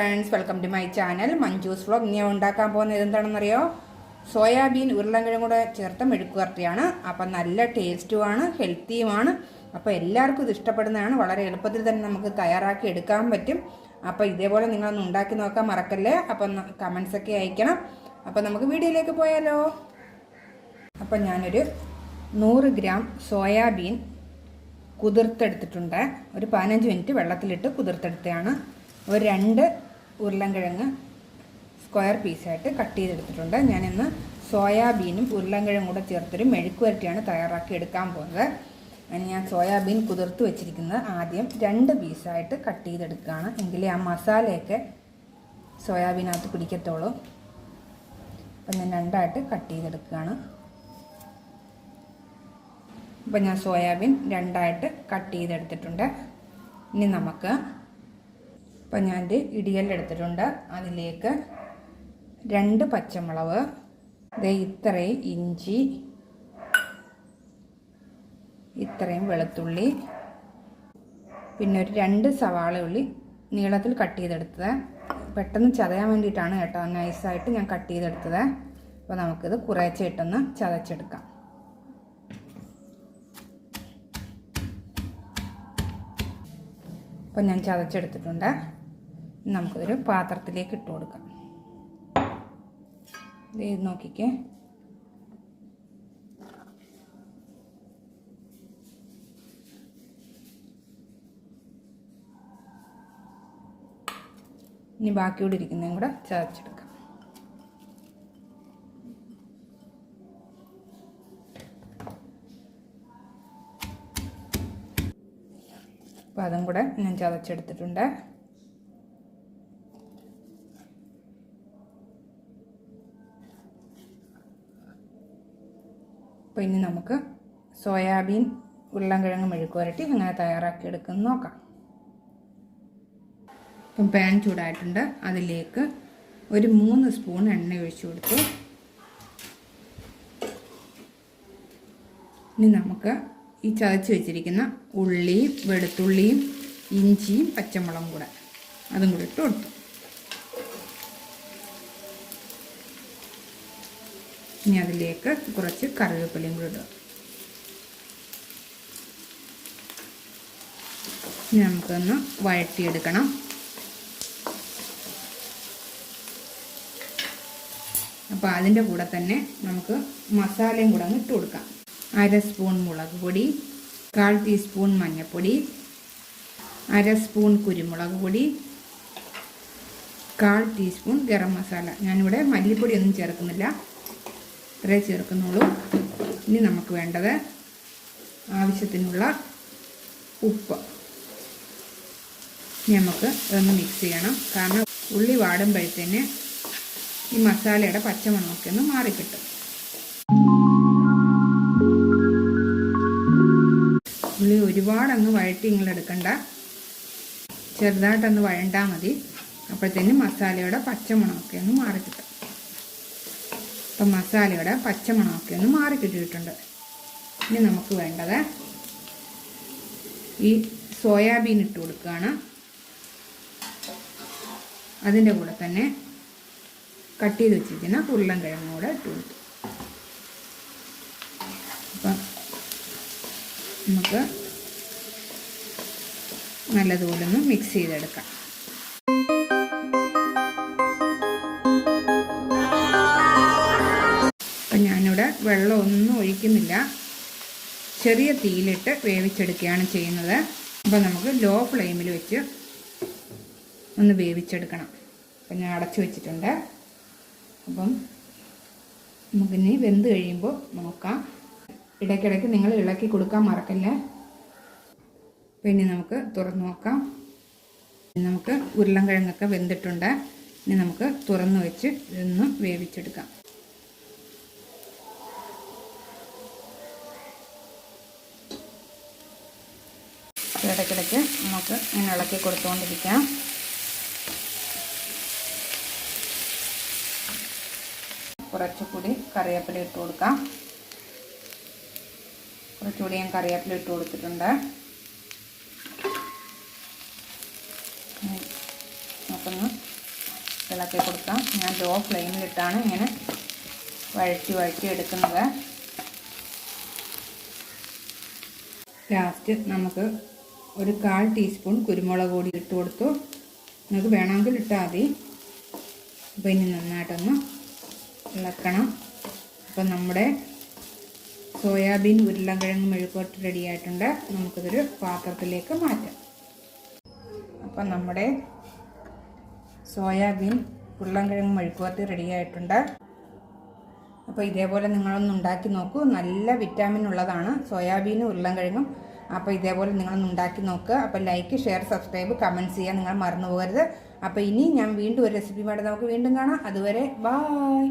Friends welcome to my channel Manju's vlog ഇനി ഉണ്ടാക്കാൻ പോകുന്നത് എന്താണെന്നറിയോ സോയാബീൻ ഉരുളൻകിഴങ്ങ് കൂടെ ചേർത്ത മെഴുക്കുവരട്ടിയാണ് അപ്പം നല്ല ടേസ്റ്റുമാണ് ഹെൽത്തിയുമാണ് അപ്പോൾ എല്ലാവർക്കും ഇത് ഇഷ്ടപ്പെടുന്നതാണ്. വളരെ എളുപ്പത്തിൽ തന്നെ നമുക്ക് തയ്യാറാക്കി എടുക്കാൻ പറ്റും. അപ്പോൾ ഇതേപോലെ നിങ്ങളൊന്ന് ഉണ്ടാക്കി നോക്കാൻ മറക്കല്ലേ? അപ്പം കമൻസ് ഒക്കെ അയക്കണം. അപ്പം നമുക്ക് വീഡിയോയിലേക്ക് പോയാലോ? അപ്പം ഞാനൊരു നൂറ് ഗ്രാം സോയാബീൻ കുതിർത്തെടുത്തിട്ടുണ്ട്. ഒരു പതിനഞ്ച് മിനിറ്റ് വെള്ളത്തിലിട്ട് കുതിർത്തെടുത്തതാണ്. ഒരു രണ്ട് ഉരുളൻകിഴങ്ങ് സ്ക്വയർ പീസായിട്ട് കട്ട് ചെയ്തെടുത്തിട്ടുണ്ട്. ഞാനിന്ന് സോയാബീനും ഉരുളൻകിഴങ്ങും കൂടെ ചേർത്തൊരു മെഴുക്ക് വരട്ടിയാണ് തയ്യാറാക്കി എടുക്കാൻ പോകുന്നത്. അതിന് ഞാൻ സോയാബീൻ കുതിർത്ത് വെച്ചിരിക്കുന്നത് ആദ്യം രണ്ട് പീസായിട്ട് കട്ട് ചെയ്തെടുക്കുകയാണ്. എങ്കിലേ ആ മസാലയൊക്കെ സോയാബീനകത്ത് പിടിക്കത്തുള്ളൂ. അപ്പം ഞാൻ രണ്ടായിട്ട് കട്ട് ചെയ്തെടുക്കുകയാണ്. അപ്പം ഞാൻ സോയാബീൻ രണ്ടായിട്ട് കട്ട് ചെയ്തെടുത്തിട്ടുണ്ട്. ഇനി നമുക്ക് ഇപ്പം ഞാൻ ഇടിയലെടുത്തിട്ടുണ്ട് അതിലേക്ക് രണ്ട് പച്ചമുളക് ദേ ഇത്രയും ഇഞ്ചി ഇത്രയും വെളുത്തുള്ളി പിന്നെ ഒരു രണ്ട് സവാള ഉള്ളി നീളത്തിൽ കട്ട് ചെയ്തെടുത്തത്. പെട്ടെന്ന് ചതയാൻ വേണ്ടിയിട്ടാണ് കേട്ടോ നൈസായിട്ട് ഞാൻ കട്ട് ചെയ്തെടുത്തത്. അപ്പോൾ നമുക്കിത് കുറേശ്ശെ ഇട്ടൊന്ന് ചതച്ചെടുക്കാം. അപ്പം ഞാൻ ചതച്ചെടുത്തിട്ടുണ്ട്. നമുക്കിതൊരു പാത്രത്തിലേക്ക് ഇട്ട് കൊടുക്കാം. ഇത് നോക്കിക്കേ. ഇനി ബാക്കിയോട് ഇരിക്കുന്നതും കൂടെ ചതച്ചെടുക്കാം. അപ്പോൾ അതും കൂടെ ഞാൻ ചതച്ചെടുത്തിട്ടുണ്ട്. അപ്പോൾ ഇനി നമുക്ക് സോയാബീൻ ഉരുളൻകിഴങ്ങ് മെഴുക്ക് വരട്ടി അങ്ങനെ തയ്യാറാക്കി എടുക്കുന്ന നോക്കാം. ഇപ്പം പാൻ ചൂടായിട്ടുണ്ട്. അതിലേക്ക് ഒരു മൂന്ന് സ്പൂൺ എണ്ണ ഒഴിച്ചു കൊടുത്തു. ഇനി നമുക്ക് ഈ ചതച്ച് വെച്ചിരിക്കുന്ന ഉള്ളിയും വെളുത്തുള്ളിയും ഇഞ്ചിയും പച്ചമുളകും കൂടെ അതും കൂടി ഇട്ട് കൊടുത്തു. ഇനി അതിലേക്ക് കുറച്ച് കറിവേപ്പിലയും കൂടെ ഇടുക. ഇനി നമുക്കൊന്ന് വഴറ്റിയെടുക്കണം. അപ്പോൾ അതിന്റെ കൂടെ തന്നെ നമുക്ക് മസാലയും കൂടെ അങ്ങ് ഇട്ട് കൊടുക്കാം. അര സ്പൂൺ മുളക് പൊടി കാൽ ടീസ്പൂൺ മഞ്ഞൾപ്പൊടി അര സ്പൂൺ കുരുമുളക് പൊടി കാൽ ടീസ്പൂൺ ഗരം മസാല. ഞാനിവിടെ മല്ലിപ്പൊടി ഒന്നും ചേർക്കുന്നില്ല. ഇത്രേ ചേർക്കുന്നുള്ളൂ. ഇനി നമുക്ക് വേണ്ടത് ആവശ്യത്തിനുള്ള ഉപ്പ്. ഇനി നമുക്ക് ഇതൊന്ന് മിക്സ് ചെയ്യണം. കാരണം ഉള്ളി വാടുമ്പോഴത്തേന് ഈ മസാലയുടെ പച്ചമണമൊക്കെ ഒന്ന് മാറിക്കിട്ടും. ഉള്ളി ഒരുപാടൊന്ന് വഴറ്റി നിങ്ങൾ എടുക്കണ്ട ചെറുതായിട്ടൊന്ന് വഴണ്ടാൽ മതി. അപ്പോഴത്തേന് മസാലയുടെ പച്ചമണമൊക്കെ ഒന്ന് മാറിക്കിട്ടും. അപ്പം മസാലയുടെ പച്ചമണമൊക്കെ ഒന്ന് മാറിക്കിട്ടിട്ടുണ്ട് ഇനി നമുക്ക് വേണ്ടത് ഈ സോയാബീൻ ഇട്ട് കൊടുക്കുകയാണ്. അതിന്റെ കൂടെ തന്നെ കട്ട് ചെയ്ത് വെച്ചിരിക്കുന്ന ഉരുളൻ കിഴങ്ങ് കൂടെ ഇട്ട് കൊടുത്തു. അപ്പം നമുക്ക് നല്ലതുപോലെ ഒന്ന് മിക്സ് ചെയ്തെടുക്കാം. വെള്ളമൊന്നും ഒഴിക്കുന്നില്ല. ചെറിയ തീയിലിട്ട് വേവിച്ചെടുക്കുകയാണ് ചെയ്യുന്നത്. അപ്പോൾ നമുക്ക് ലോ ഫ്ലെയിമിൽ വെച്ച് ഒന്ന് വേവിച്ചെടുക്കണം. അപ്പം ഞാൻ അടച്ചു വെച്ചിട്ടുണ്ട്. അപ്പം നമുക്കിനി വെന്ത് കഴിയുമ്പോൾ നോക്കാം. ഇടയ്ക്കിടയ്ക്ക് നിങ്ങൾ ഇളക്കി കൊടുക്കാൻ മറക്കല്ലേ? പിന്നെ നമുക്ക് തുറന്നു നോക്കാം. നമുക്ക് ഉരുളൻകിഴങ്ങൊക്കെ വെന്തിട്ടുണ്ട്. ഇനി നമുക്ക് തുറന്നു വെച്ച് ഇതൊന്ന് വേവിച്ചെടുക്കാം. ഇടയ്ക്കിടയ്ക്ക് നമുക്ക് ഇങ്ങനെ ഇളക്കി കൊടുത്തുകൊണ്ടിരിക്കാം. കുറച്ചുകൂടി കറിവേപ്പില ഇട്ട് കൊടുക്കാം. കുറച്ചുകൂടി ഞാൻ കറിവേപ്പില ഇട്ട് കൊടുത്തിട്ടുണ്ട്. നമുക്കൊന്ന് ഇളക്കി കൊടുക്കാം. ഞാൻ ലോ ഫ്ലെയിമിലിട്ടാണ് ഇങ്ങനെ വഴറ്റി വഴറ്റി എടുക്കുന്നത്. ലാസ്റ്റ് നമുക്ക് ഒരു കാൽ ടീസ്പൂൺ കുരുമുളക് പൊടി ഇട്ട് കൊടുത്തു. നിങ്ങൾക്ക് വേണമെങ്കിൽ ഇട്ടാൽ മതി. അപ്പോൾ ഇനി നന്നായിട്ടൊന്ന് ഇളക്കണം. അപ്പം നമ്മുടെ സോയാബീൻ ഉരുളക്കിഴങ്ങ് മെഴുക്കോട്ട് റെഡി ആയിട്ടുണ്ട്. നമുക്കിതൊരു പാത്രത്തിലേക്ക് മാറ്റാം. അപ്പം നമ്മുടെ സോയാബീൻ ഉരുളക്കിഴങ്ങ് റെഡി ആയിട്ടുണ്ട്. അപ്പോൾ ഇതേപോലെ നിങ്ങളൊന്ന് ഉണ്ടാക്കി നോക്കൂ. നല്ല വിറ്റാമിൻ ഉള്ളതാണ്. സോയാബീനും ഉരുളൻകിഴങ്ങും അപ്പോൾ ഇതേപോലെ നിങ്ങളൊന്ന് ഉണ്ടാക്കി നോക്കുക അപ്പോൾ ലൈക്ക് ഷെയർ സബ്സ്ക്രൈബ് കമന്റ്സ് ചെയ്യാൻ നിങ്ങൾ മറന്നു പോകരുത്. അപ്പോൾ ഇനി ഞാൻ വീണ്ടും ഒരു റെസിപ്പിയുമായിട്ട് നമുക്ക് വീണ്ടും കാണാം. അതുവരെ ബായ്